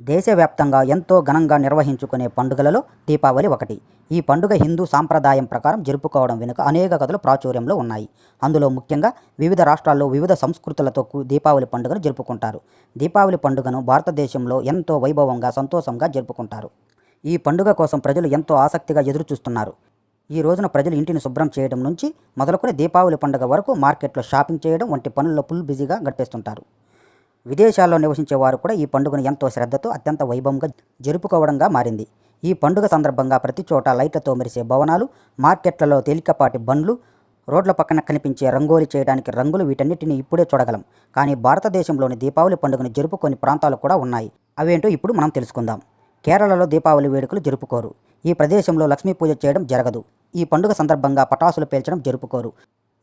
దేశవ్యాప్తంగా ఎంతో ఘనంగా నిర్వహించుకునే పండుగలలో దీపావళి ఒకటి. ఈ పండుగ హిందూ సాంప్రదాయం ప్రకారం జరుపుకోవడం వెనుక అనేక కథలు ప్రాచుర్యంలో ఉన్నాయి. అందులో ముఖ్యంగా వివిధ రాష్ట్రాల్లో వివిధ సంస్కృతులతో దీపావళి పండుగను జరుపుకుంటారు. దీపావళి పండుగను భారతదేశంలో ఎంతో వైభవంగా సంతోషంగా జరుపుకుంటారు. ఈ పండుగ కోసం ప్రజలు ఎంతో ఆసక్తిగా ఎదురుచూస్తున్నారు. ఈ రోజున ప్రజలు ఇంటిని శుభ్రం చేయడం నుంచి మొదలుకొని దీపావళి పండుగ వరకు మార్కెట్లో షాపింగ్ చేయడం వంటి పనుల్లో ఫుల్ బిజీగా గడిపేస్తుంటారు. విదేశాల్లో నివసించే వారు కూడా ఈ పండుగను ఎంతో శ్రద్ధతో అత్యంత వైభవంగా జరుపుకోవడంగా మారింది. ఈ పండుగ సందర్భంగా ప్రతి చోట లైట్లతో మెరిసే భవనాలు మార్కెట్లలో తేలికపాటి బండ్లు రోడ్ల పక్కన కనిపించే రంగోలి చేయడానికి రంగులు వీటన్నిటిని ఇప్పుడే చూడగలం. కానీ భారతదేశంలోని దీపావళి పండుగను జరుపుకొని ప్రాంతాలు కూడా ఉన్నాయి. అవేంటో ఇప్పుడు మనం తెలుసుకుందాం. కేరళలో దీపావళి వేడుకలు జరుపుకోరు. ఈ ప్రదేశంలో లక్ష్మీ పూజ చేయడం జరగదు. ఈ పండుగ సందర్భంగా పటాసులు పేల్చడం జరుపుకోరు.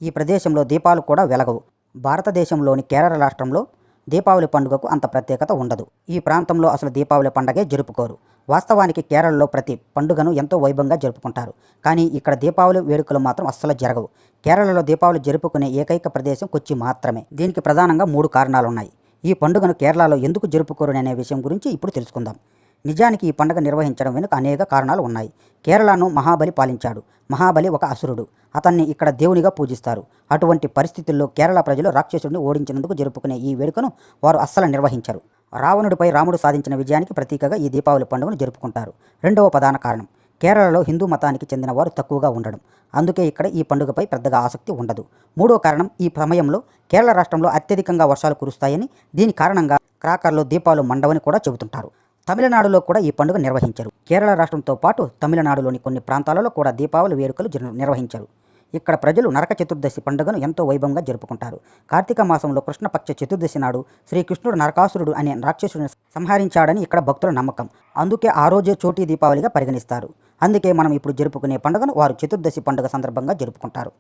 ఈ ప్రదేశంలో దీపాలు కూడా వెలగవు. భారతదేశంలోని కేరళ రాష్ట్రంలో దీపావళి పండుగకు అంత ప్రత్యేకత ఉండదు. ఈ ప్రాంతంలో అసలు దీపావళి పండగే జరుపుకోరు. వాస్తవానికి కేరళలో ప్రతి పండుగను ఎంతో వైభవంగా జరుపుకుంటారు. కానీ ఇక్కడ దీపావళి వేడుకలు మాత్రం అస్సలు జరగవు. కేరళలో దీపావళి జరుపుకునే ఏకైక ప్రదేశం కొచ్చి మాత్రమే. దీనికి ప్రధానంగా మూడు కారణాలున్నాయి. ఈ పండుగను కేరళలో ఎందుకు జరుపుకోరు అనే విషయం గురించి ఇప్పుడు తెలుసుకుందాం. నిజానికి ఈ పండుగ నిర్వహించడం వెనుక అనేక కారణాలు ఉన్నాయి. కేరళను మహాబలి పాలించాడు. మహాబలి ఒక అసురుడు. అతన్ని ఇక్కడ దేవునిగా పూజిస్తారు. అటువంటి పరిస్థితుల్లో కేరళ ప్రజలు రాక్షసుడిని ఓడించినందుకు జరుపుకునే ఈ వేడుకను వారు అస్సలు నిర్వహించరు. రావణుడిపై రాముడు సాధించిన విజయానికి ప్రతీకగా ఈ దీపావళి పండుగను జరుపుకుంటారు. రెండవ ప్రధాన కారణం. కేరళలో హిందూ మతానికి చెందిన వారు తక్కువగా ఉండడం. అందుకే ఇక్కడ ఈ పండుగపై పెద్దగా ఆసక్తి ఉండదు. మూడో కారణం. ఈ సమయంలో కేరళ రాష్ట్రంలో అత్యధికంగా వర్షాలు కురుస్తాయని దీని కారణంగా క్రాకర్లో దీపాలు మండవని కూడా చెబుతుంటారు. తమిళనాడులో కూడా ఈ పండుగ నిర్వహించరు. కేరళ రాష్ట్రంతో పాటు తమిళనాడులోని కొన్ని ప్రాంతాలలో కూడా దీపావళి వేడుకలు జరు- నిర్వహించరు. ఇక్కడ ప్రజలు నరక చతుర్దశి పండుగను ఎంతో వైభవంగా జరుపుకుంటారు. కార్తీక మాసంలో కృష్ణపక్ష చతుర్దశి నాడు శ్రీకృష్ణుడు నరకాసురుడు అనే రాక్షసుడిని సంహరించాడని ఇక్కడ భక్తుల నమ్మకం. అందుకే ఆ రోజే చోటీ దీపావళిగా పరిగణిస్తారు. అందుకే మనం ఇప్పుడు జరుపుకునే పండుగను వారు చతుర్దశి పండుగ సందర్భంగా జరుపుకుంటారు.